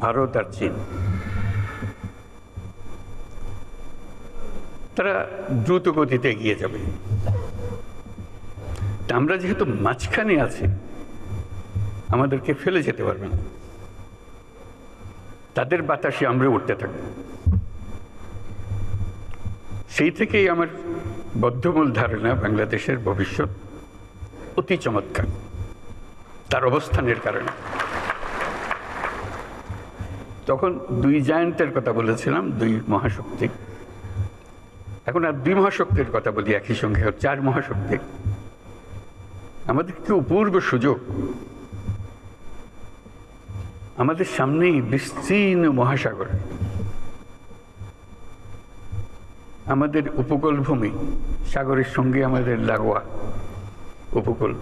ভারত আর চীন। তারা দ্রুত গতিতে এগিয়ে যাবে। আমরা যেহেতু মাঝখানে আছি, আমাদেরকে ফেলে যেতে পারবে না। তাদের বাতাসে আমরা উঠতে থাকব। সেই থেকেই আমার বদ্ধমূল ধারণা বাংলাদেশের ভবিষ্যৎ অতি চমৎকার। তার অবস্থানের কারণে। তখন দুই জায়ান্টের কথা বলেছিলাম, দুই মহাশক্তি এখন আর দুই মহাশক্তির কথা বলি একই সঙ্গে চার মহাশক্তি আমাদের কি অপূর্ব সুযোগ? আমাদের সামনেই বিস্তীর্ণ মহাসাগর। আমাদের উপকূল ভূমি সাগরের সঙ্গে আমাদের লাগোয়া উপকূল।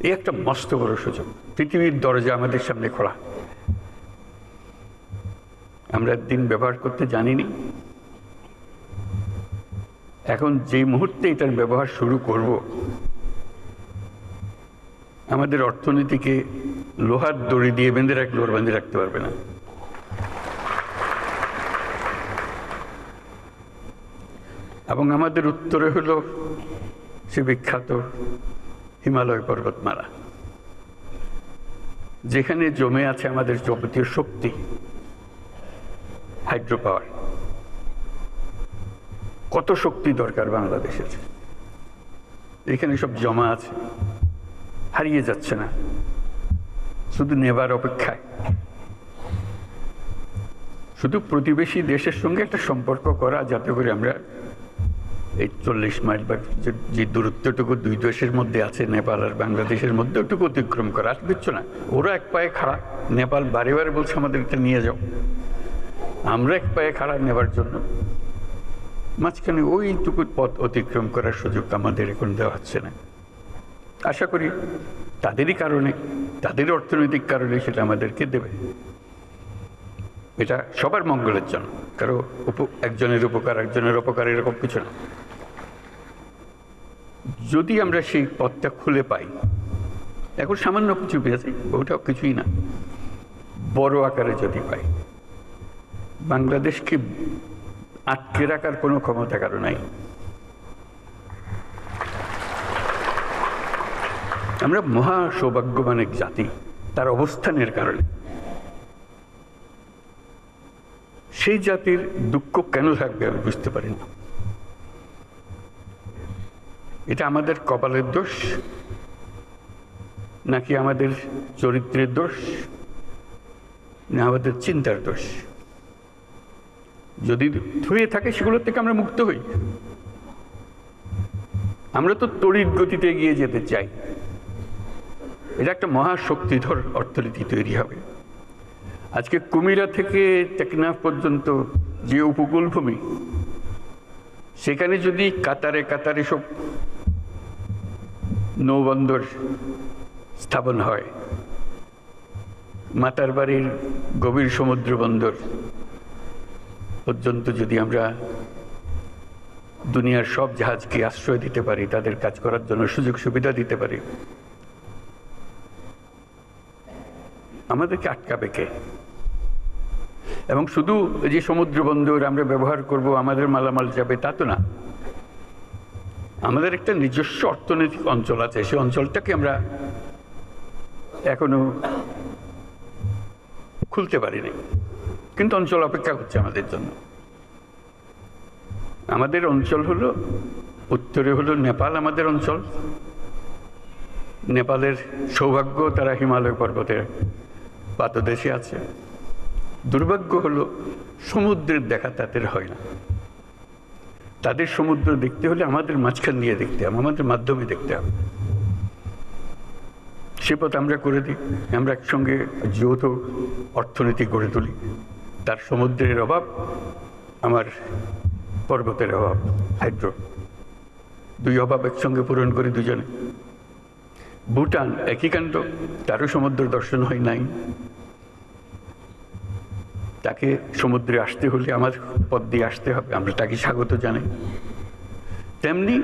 এই একটা মস্ত বড় সুযোগ। পৃথিবীর দরজা আমাদের সামনে খোলা। আমরা দিন ব্যবহার করতে জানিনি। এখন যে মুহূর্তে এটার ব্যবহার শুরু করব, আমাদের অর্থনীতিকে লোহার দড়ি দিয়ে বেঁধে রাখলে ওর বেঁধে রাখতে পারবে না। এবং আমাদের উত্তরে হলো সে বিখ্যাত হিমালয় পর্বতমালা, যেখানে জমে আছে আমাদের যাবতীয় শক্তি। হাইড্রো পাওয়ার কত শক্তি দরকার বাংলাদেশের? এখানে সব জমা আছে। হারিয়ে যাচ্ছে না। শুধু নেবার অপেক্ষায়। শুধু প্রতিবেশী দেশের সঙ্গে একটা সম্পর্ক করা, যাতে করে আমরা এই চল্লিশ মাইল বা যে দূরত্বটুকু দুই দেশের মধ্যে আছে, নেপাল আর বাংলাদেশের মধ্যে, ওটুকু অতিক্রম করা। আর না। ওরা এক পায়ে খাড়া। নেপাল বারে বারে বলছে আমাদের এটা নিয়ে যাও। আমরা এক পায়ে খাড়া নেবার জন্য মাঝখানে ওইটুকু পথ অতিক্রম করার সুযোগ আমাদের এখন দেওয়া হচ্ছে না। আশা করি তাদেরই কারণে, তাদের অর্থনৈতিক কারণে সেটা আমাদেরকে দেবে। এটা সবার মঙ্গলের জন্য, কারও একজনের উপকার, একজনের অপকার এরকম কিছু না। যদি আমরা সেই পথটা খুলে পাই, এখন সামান্য কিছু পেয়েছি, ওটাও কিছুই না। বড় আকারে যদি পাই। বাংলাদেশকে আটকে রাখার কোনো ক্ষমতা কারও নাই। আমরা মহা সৌভাগ্যবান এক জাতি, তার অবস্থানের কারণে। সেই জাতির দুঃখ কেন থাকবে আমি বুঝতে পারি না। এটা আমাদের কপালের দোষ, নাকি আমাদের চরিত্রের দোষ, না আমাদের চিন্তার দোষ? যদি ধুয়ে থাকে, সেগুলোর থেকে আমরা মুক্ত হই। আমরা তো তড়িৎ গতিতে এগিয়ে যেতে চাই। এটা একটা মহাশক্তিধর অর্থনীতি তৈরি হবে। আজকে কুমিরা থেকে টেকনাফ পর্যন্ত যে উপকূল ভূমি সেখানে যদি কাতারে কাতারে সব নৌবন্দর স্থাপন হয় মাতার বাড়ির গভীর সমুদ্র বন্দর পর্যন্ত যদি আমরা দুনিয়ার সব জাহাজকে আশ্রয় দিতে পারি, তাদের কাজ করার জন্য সুযোগ সুবিধা দিতে পারি, আমাদেরকে আটকাবে কে? এবং শুধু যে সমুদ্র বন্দর আমরা ব্যবহার করব, আমাদের মালামাল যাবে তা তো না। আমাদের একটা নিজস্ব অর্থনৈতিক অঞ্চল আছে, সেই অঞ্চলটাকে আমরা এখনও খুলতে পারিনি। কিন্তু অঞ্চল অপেক্ষা করছে আমাদের জন্য। আমাদের অঞ্চল হলো, উত্তরে হলো নেপাল আমাদের অঞ্চল। নেপালের সৌভাগ্য তারা হিমালয় পর্বতের পাতদেশে আছে। দুর্ভাগ্য হলো, সমুদ্রের দেখা তাদের হয় না। তাদের সমুদ্র দেখতে হলে আমাদের মাঝখান দিয়ে দেখতে হবে, আমাদের মাধ্যমে দেখতে হবে। সে পথ আমরা করে দিই, আমরা একসঙ্গে যৌথ অর্থনীতি গড়ে তুলি। তার সমুদ্রের অভাব, আমার পর্বতের অভাব, হাইড্রো। দুই অভাব একসঙ্গে পূরণ করি দুজনে। ভুটান একই কাণ্ড, তারও সমুদ্র দর্শন হয় নাই। তাকে সমুদ্রে আসতে হলে আমার পথ দিয়ে আসতে হবে, আমরা তাকে স্বাগত জানাই। তেমনি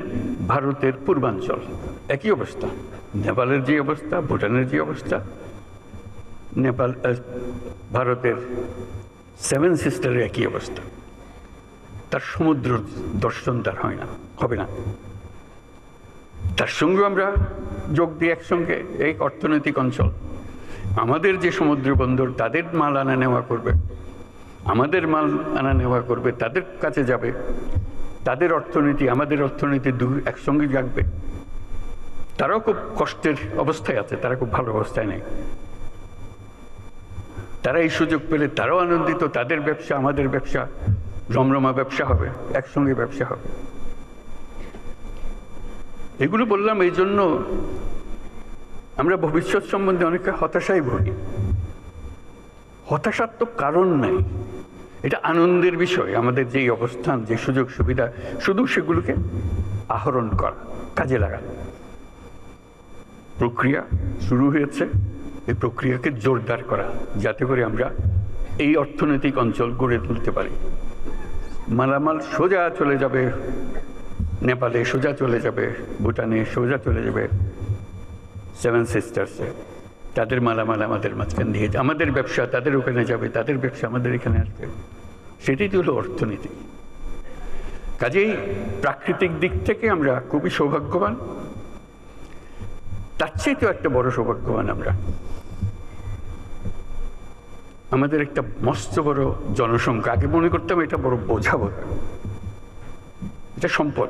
ভারতের পূর্বাঞ্চল, একই অবস্থা। নেপালের যে অবস্থা, ভুটানের যে অবস্থা, নেপাল ভারতের সেভেন সিস্টারের একই অবস্থা। তার সমুদ্র দর্শন তার হয় না, হবে না। তার সঙ্গে আমরা যোগ দিই একসঙ্গে, এই অর্থনৈতিক অঞ্চল। আমাদের যে সমুদ্র বন্দর, তাদের মাল আনা নেওয়া করবে। আমাদের মাল আনা নেওয়া করবে, তাদের কাছে যাবে। তাদের অর্থনীতি, আমাদের অর্থনীতি দু একসঙ্গে জাগবে। তারাও খুব কষ্টের অবস্থায় আছে, তারা খুব ভালো অবস্থায় নেই। তারা এই সুযোগ পেলে তারাও আনন্দিত, তাদের ব্যবসা আমাদের ব্যবসা। রমরমা ব্যবসা হবে, একসঙ্গে ব্যবসা হবে। এগুলো বললাম এই জন্য আমরা ভবিষ্যৎ সম্বন্ধে অনেকে হতাশাই ভুগি। হতাশার তো কারণ নাই। এটা আনন্দের বিষয়, আমাদের যেই অবস্থান, যে সুযোগ সুবিধা, শুধু সেগুলোকে আহরণ করা, কাজে লাগানো। প্রক্রিয়া শুরু হয়েছে। এই প্রক্রিয়াকে জোরদার করা, যাতে করে আমরা এই অর্থনৈতিক অঞ্চল গড়ে তুলতে পারি। মালামাল সোজা চলে যাবে, নেপালে সোজা চলে যাবে, ভুটানে সোজা চলে যাবে, সেভেন সিস্টার্সে। তাদের মালামাল আমাদের মাঝখান দিয়ে আমাদের ব্যবসা তাদের ওখানে যাবে, তাদের ব্যবসা আমাদের এখানে আসবে। সেটাই তো হলো অর্থনীতি। কাজেই প্রাকৃতিক দিক থেকে আমরা খুবই সৌভাগ্যবান। তার চেয়ে তো একটা বড় সৌভাগ্যবান আমরা। আমাদের একটা মস্ত বড় জনসংখ্যা। আগে মনে করতাম এটা বড় বোঝা বোধ এটা সম্পদ।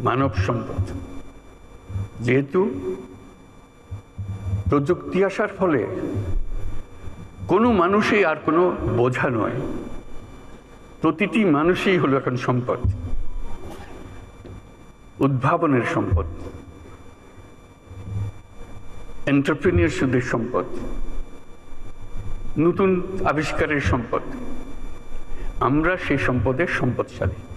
মানব সম্পদ। যেহেতু প্রযুক্তি আসার ফলে কোনো মানুষই আর কোনো বোঝা নয়। প্রতিটি মানুষই হলো এখন সম্পদ। উদ্ভাবনের সম্পদ। এন্টারপ্রিনিয়রশিপের সম্পদ। নতুন আবিষ্কারের সম্পদ। আমরা সেই সম্পদের সম্পদশালী।